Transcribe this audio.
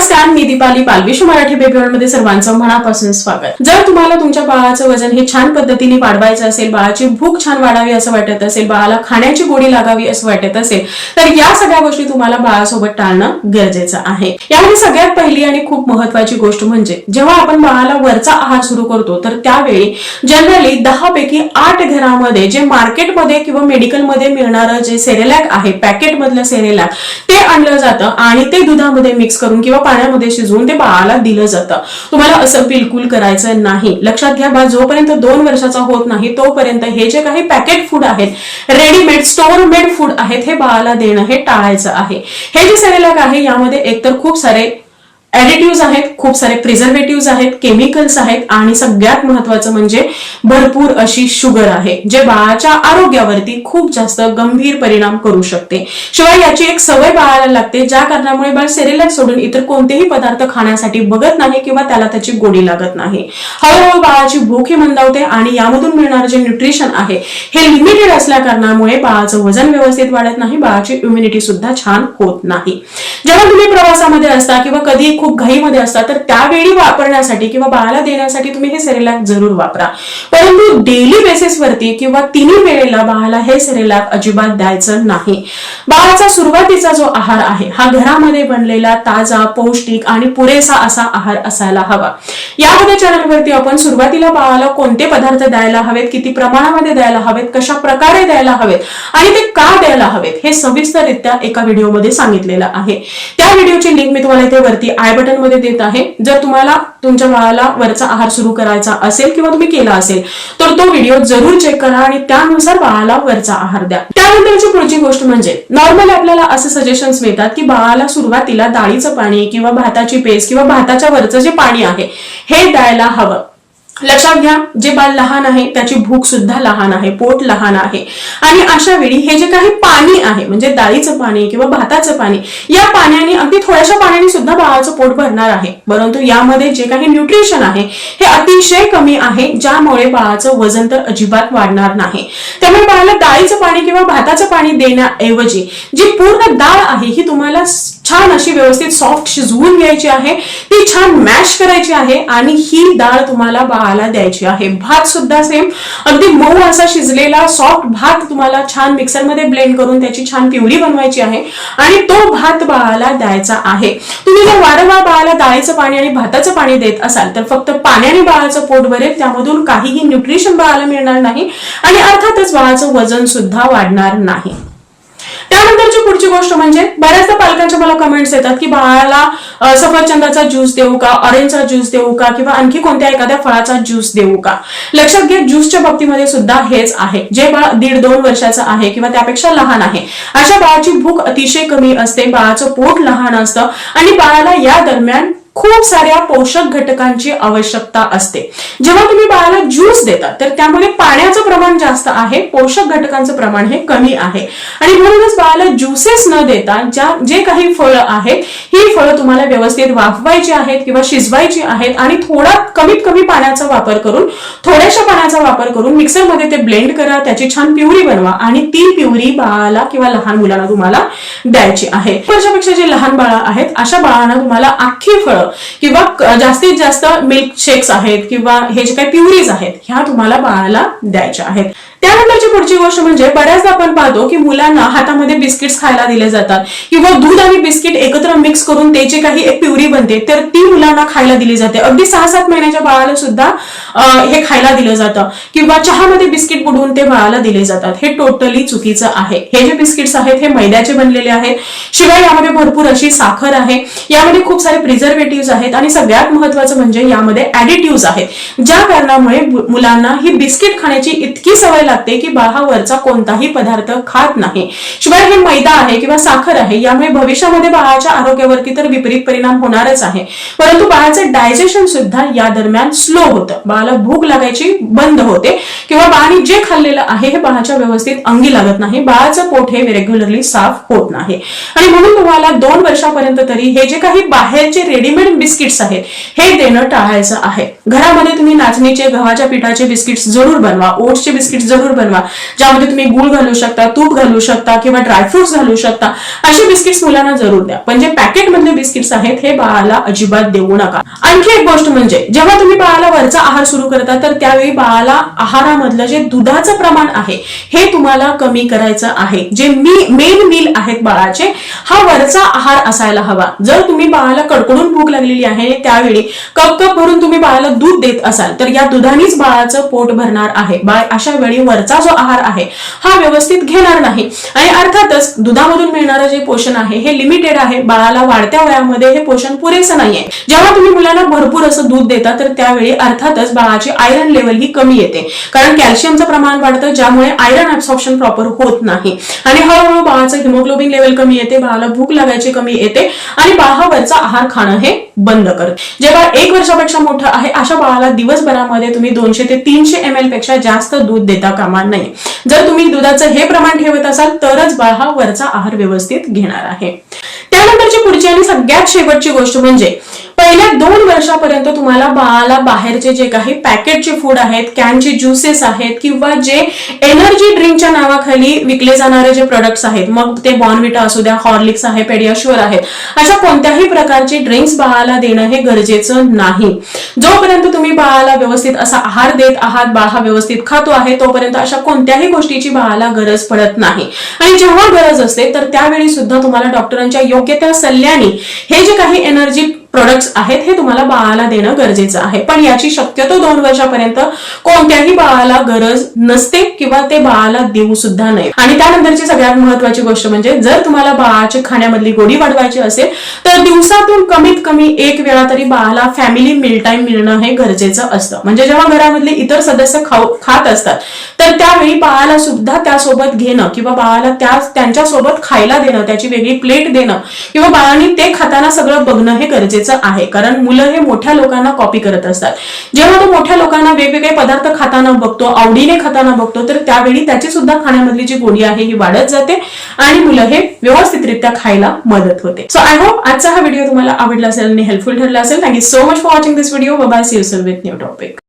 नमस्कार मी दीपाली बालविश्व मराठी मध्ये सर्वांचं मनापासून स्वागत. जर तुम्हाला तुमच्या बाळाचं वजन हे छान पद्धतीने वाढवायचं असेल बाळाची भूक छान वाढावी असं वाटत असेल बाळाला खाण्याची गोडी लागावी असं वाटत असेल तर या सगळ्या गोष्टी तुम्हाला बाळासोबत टाळणं गरजेचं आहे. यामध्ये सगळ्यात पहिली आणि खूप महत्वाची गोष्ट म्हणजे जेव्हा आपण बाळाला वरचा आहार सुरू करतो तर त्यावेळी जनरली दहा पैकी आठ घरामध्ये जे मार्केटमध्ये किंवा मेडिकलमध्ये मिळणारं जे सेरेलॅक आहे पॅकेट मधलं सेरेलॅक ते आणलं जातं आणि ते दुधामध्ये मिक्स करून किंवा पाण्यामध्ये शिजवून ते बाळाला दिलं जातं. तुम्हाला असं बिलकुल करायचं नाही. लक्षात घ्या बा जोपर्यंत दोन वर्षाचा होत नाही तोपर्यंत हे जे काही पॅकेट फूड आहेत रेडीमेड स्टोअर मेड फूड आहेत हे बाळाला देणं हे टाळायचं आहे. हे जे सेरेलॅक आहे यामध्ये एकतर खूप सारे ऍडिटिव्ह आहेत खूप सारे प्रिझर्वेटिव्ह आहेत केमिकल्स आहेत आणि सगळ्यात महत्वाचं म्हणजे भरपूर अशी शुगर आहे जे बाळाच्या आरोग्यावरती खूप जास्त गंभीर परिणाम करू शकते. शिवाय याची एक सवय बाळाला लागते ज्या कारणामुळे बाळ सेरेलॅक सोडून इतर कोणतेही पदार्थ खाण्यासाठी बघत नाही किंवा त्याला त्याची गोडी लागत नाही. हळूहळू बाळाची भूक ही मंदावते आणि यामधून मिळणारं जे न्यूट्रिशन आहे हे लिमिटेड असल्या कारणामुळे बाळाचं वजन व्यवस्थित वाढत नाही बाळाची इम्युनिटी सुद्धा छान होत नाही. जेव्हा तुम्ही प्रवासामध्ये असता किंवा कधी खूप घाईमध्ये असता तर त्यावेळी वापरण्यासाठी किंवा बाळाला देण्यासाठी तुम्ही हे सेरेलॅक जरूर वापरा. परंतु डेली बेसिसवरती किंवा तिन्ही वेळेला बाळाला हे सेरेलॅक अजिबात द्यायचं नाही. बाळाचा सुरुवातीचा जो आहार आहे हा घरामध्ये बनलेला ताजा पौष्टिक आणि पुरेसा असा आहार असायला हवा. यामध्ये चॅनलवरती आपण सुरुवातीला बाळाला कोणते पदार्थ द्यायला हवेत किती प्रमाणामध्ये द्यायला हवेत कशा प्रकारे द्यायला हवेत आणि ते का द्यायला हवेत हे सविस्तररित्या एका व्हिडिओमध्ये सांगितलेलं आहे. त्या व्हिडिओची लिंक मी तुम्हाला इथे वरती आय बटनमध्ये देत आहे. जर तुम्हाला तुमच्या बाळाला वरचा आहार सुरू करायचा असेल किंवा तुम्ही केला असेल तर तो व्हिडिओ जरूर चेक करा आणि त्यानुसार बाळाला वरचा आहार द्या. त्यानंतरची पुढची गोष्ट म्हणजे नॉर्मली आपल्याला असे सजेशन्स मिळतात की बाळाला सुरुवातीला डाळीचं पाणी किंवा भाताची पेस्ट किंवा भाताच्या वरचं जे पाणी आहे हे द्यायला हवं. लक्षात घ्या जे बाल लहान आहे त्याची भूक सुद्धा लहान आहे पोट लहान आहे. आणि अशा वेळी हे जे काही पाणी आहे म्हणजे डाळीचं पाणी किंवा भाताचं पाणी या पाण्याने अगदी थोड्याशा पाण्याने सुद्धा बाळाचं पोट भरणार आहे. परंतु यामध्ये जे काही न्यूट्रिशन आहे हे अतिशय कमी आहे ज्यामुळे बाळाचं वजन तर अजिबात वाढणार नाही. त्यामुळे बाळाला डाळीचं पाणी किंवा भाताचं पाणी देण्याऐवजी जी पूर्ण डाळ आहे ही तुम्हाला छान अशी व्यवस्थित सॉफ्ट शिजवून घ्यायची आहे. ती छान मॅश करायची आहे आणि ही डाळ तुम्हाला बाळाला द्यायची आहे. भात सुद्धा सेम अगदी मऊ असा शिजलेला सॉफ्ट भात तुम्हाला छान मिक्सरमध्ये ब्लेंड करून त्याची छान पिवळी बनवायची आहे आणि तो भात बाळाला द्यायचा आहे. तुम्ही जर वारंवार बाळाला डाळीचं पाणी आणि भाताचं पाणी देत असाल तर फक्त पाण्याने बाळाचं पोट भरेल. त्यामधून काहीही न्यूट्रिशन बाळाला मिळणार नाही आणि अर्थातच बाळाचं वजन सुद्धा वाढणार नाही. त्यानंतरची पुढची गोष्ट म्हणजे बऱ्याचदा पालकांच्या मला कमेंट्स येतात की बाळाला सफरचंदाचा ज्यूस देऊ का ऑरेंजचा ज्यूस देऊ का किंवा आणखी कोणत्या एखाद्या फळाचा ज्यूस देऊ का? लक्षात घ्या ज्यूसच्या बाबतीमध्ये सुद्धा हेच आहे. जे बाळ दीड दोन वर्षाचं आहे किंवा त्यापेक्षा लहान आहे. अशा बाळाची भूक अतिशय कमी असते बाळाचं पोट लहान असतं आणि बाळाला या दरम्यान खूप साऱ्या पोषक घटकांची आवश्यकता असते. जेव्हा तुम्ही बाळाला ज्यूस देता तर त्यामुळे पाण्याचं प्रमाण जास्त आहे पोषक घटकांचं प्रमाण हे कमी आहे. आणि म्हणूनच बाळाला ज्युसेस न देता ज्या जे काही फळं आहेत ही फळं तुम्हाला व्यवस्थित वाफवायची आहेत किंवा शिजवायची आहेत आणि थोडा कमीत कमी पाण्याचा वापर करून थोड्याशा पाण्याचा वापर करून मिक्सरमध्ये ते ब्लेंड करा त्याची छान प्युरी बनवा आणि ती प्युरी बाळाला किंवा लहान मुलांना तुम्हाला द्यायची आहे. वर्षापेक्षा जे लहान बाळा आहेत अशा बाळांना तुम्हाला आखी फळं किंवा जास्तीत जास्त मिल्क शेक्स आहेत किंवा हे जे काही प्युरीज आहेत ह्या तुम्हाला बाळाला द्यायच्या आहेत. त्यानंतरची पुढची गोष्ट म्हणजे बऱ्याचदा आपण पाहतो की मुलांना हातामध्ये बिस्किट्स खायला दिले जातात. किंवा दूध आणि बिस्किट एकत्र मिक्स करून ते जे काही एक प्युरी बनते तर ती मुलांना खायला दिली जाते. अगदी सहा सात महिन्याच्या बाळाला सुद्धा हे खायला दिलं जातं. किंवा चहामध्ये बिस्किट बुडवून ते बाळाला दिले जातात. हे टोटली चुकीचं आहे. हे जे बिस्किट्स आहेत हे मैद्याचे बनलेले आहेत. शिवाय यामध्ये भरपूर अशी साखर आहे. यामध्ये खूप सारे प्रिझर्वेटिव्ह आहेत. आणि सगळ्यात महत्वाचं म्हणजे यामध्ये ऍडिटिव्ह आहेत. ज्या कारणामुळे मुलांना ही बिस्किट खाण्याची इतकी सवय लागते की बाळ हा वरचा कोणताही पदार्थ खात नाही. शिवाय हे मैदा आहे किंवा साखर आहे यामुळे भविष्यामध्ये बाळाच्या आरोग्यावरती तर विपरीत परिणाम होणारच आहे. परंतु बाळाचं डायजेशन सुद्धा या दरम्यान स्लो होतं. बाळाला भूक लागायची बंद होते. किंवा बाळाने जे खाल्लेलं आहे हे बाळाच्या व्यवस्थित अंगी लागत नाही. बाळाचं पोट हे रेग्युलरली साफ होत नाही. आणि म्हणून तुम्हाला दोन वर्षापर्यंत तरी हे जे काही बाहेरचे रेडीमेड बिस्किट्स आहेत हे देणं टाळायचं आहे. घरामध्ये तुम्ही नाचणीचे गव्हाच्या पिठाचे बिस्किट्स जरूर बनवा. ओट्सचे बिस्किट्स जरूर बनवा. ज्यामध्ये तुम्ही गुळ घालू शकता तूप घालू शकता किंवा ड्रायफ्रुट्स घालू शकता असे बिस्किट्स मुलांना जरूर द्या. पण जे पॅकेटमधले बिस्किट्स आहेत हे बाळाला अजिबात देऊ नका. आणखी एक गोष्ट म्हणजे जेव्हा तुम्ही बाळाला वरचा आहार सुरू करता तर त्यावेळी बाळाला आहारामधलं जे दुधाचं प्रमाण आहे हे तुम्हाला कमी करायचं आहे. जे मी मेन मील आहेत बाळाचे हा वरचा आहार असायला हवा. जर तुम्ही बाळाला कडकडून भूक लागलेली आहे त्यावेळी कप कप भरून तुम्ही बाळाला दूध देत असाल तर या दुधानेच बाळाचं पोट भरणार आहे. बाळ अशा वेळी वरचा जो आहार आहे हा व्यवस्थित घेणार नाही. आणि अर्थातच दुधामधून मिळणारं जे पोषण आहे हे लिमिटेड आहे. बाळाला वाढत्या वयामध्ये हे पोषण पुरेसं नाहीये. जेव्हा तुम्ही मुलांना भरपूर असं दूध देता तर त्यावेळी अर्थातच बाळाची आयरन लेवल ही कमी येते. कारण कॅल्शियमचं प्रमाण वाढतं ज्यामुळे आयरन ऍब्सॉर्प्शन प्रॉपर होत नाही. आणि हळूहळू बाळाचं हिमोग्लोबिन लेवल कमी येते बाळाला भूक लागायची कमी येते आणि बाळावरचा आहार खाणं हे बंद करत. जेव्हा एक वर्षापेक्षा मोठं आहे अशा बाळाला दिवसभरामध्ये तुम्ही दोनशे ते तीनशे एम एलपेक्षा जास्त दूध देता. कामा नये जर तुम्ही दुधाचं हे प्रमाण ठेवत असाल तरच बाळ हा वरचा आहार व्यवस्थित घेणार आहे. त्यानंतरची पुढची आणि सगळ्यात शेवटची गोष्ट म्हणजे पहिल्या दोन वर्षापर्यंत तुम्हाला बाळाला बाहेरचे जे काही पॅकेटचे फूड आहेत कॅनचे ज्युसेस आहेत किंवा जे एनर्जी ड्रिंकच्या नावाखाली विकले जाणारे जे प्रोडक्ट्स आहेत मग ते बॉर्नविटा असू द्या हॉर्लिक्स आहे पेडियाश्युअर आहेत अशा कोणत्याही प्रकारचे ड्रिंक्स बाळाला देणं हे गरजेचं नाही. जोपर्यंत तुम्ही बाळाला व्यवस्थित असा आहार देत आहात बाळ हा व्यवस्थित खातो आहे तोपर्यंत अशा कोणत्याही गोष्टीची बाळाला गरज पडत नाही. आणि जेव्हा गरज असते तर त्यावेळी सुद्धा तुम्हाला डॉक्टरांच्या योग्य त्या सल्ल्याने हे जे काही एनर्जी प्रोडक्ट्स आहेत हे तुम्हाला बाळाला देणं गरजेचं आहे. पण याची शक्यतो दोन वर्षापर्यंत कोणत्याही बाळाला गरज नसते किंवा ते बाळाला देऊ सुद्धा नाही. आणि त्यानंतरची सगळ्यात महत्वाची गोष्ट म्हणजे जर तुम्हाला बाळाची खाण्यामधली गोडी वाढवायची असेल तर दिवसातून कमीत कमी एक वेळा तरी बाळाला फॅमिली मिल टाइम मिळणं हे गरजेचं असतं. म्हणजे जेव्हा घरामधले इतर सदस्य खाऊ खात असतात तर त्यावेळी बाळाला सुद्धा त्यासोबत घेणं किंवा बाळाला त्या त्यांच्यासोबत खायला देणं त्याची वेगळी प्लेट देणं किंवा बाळांनी ते खाताना सगळं बघणं हे गरजेचं आहे. कारण मुलं हे मोठ्या लोकांना कॉपी करत असतात. जेव्हा तो मोठ्या लोकांना वेगवेगळे पदार्थ खाताना बघतो आवडीने खाताना बघतो तर त्यावेळी त्याची सुद्धा खाण्यामधली जी गोडी आहे ही वाढत जाते आणि मुलं हे व्यवस्थितरित्या खायला मदत होते. सो आय होप आजचा हा व्हिडिओ तुम्हाला आवडला असेल आणि हेल्पफुल ठरला असेल. Thank you so much for watching this video bye see with new topic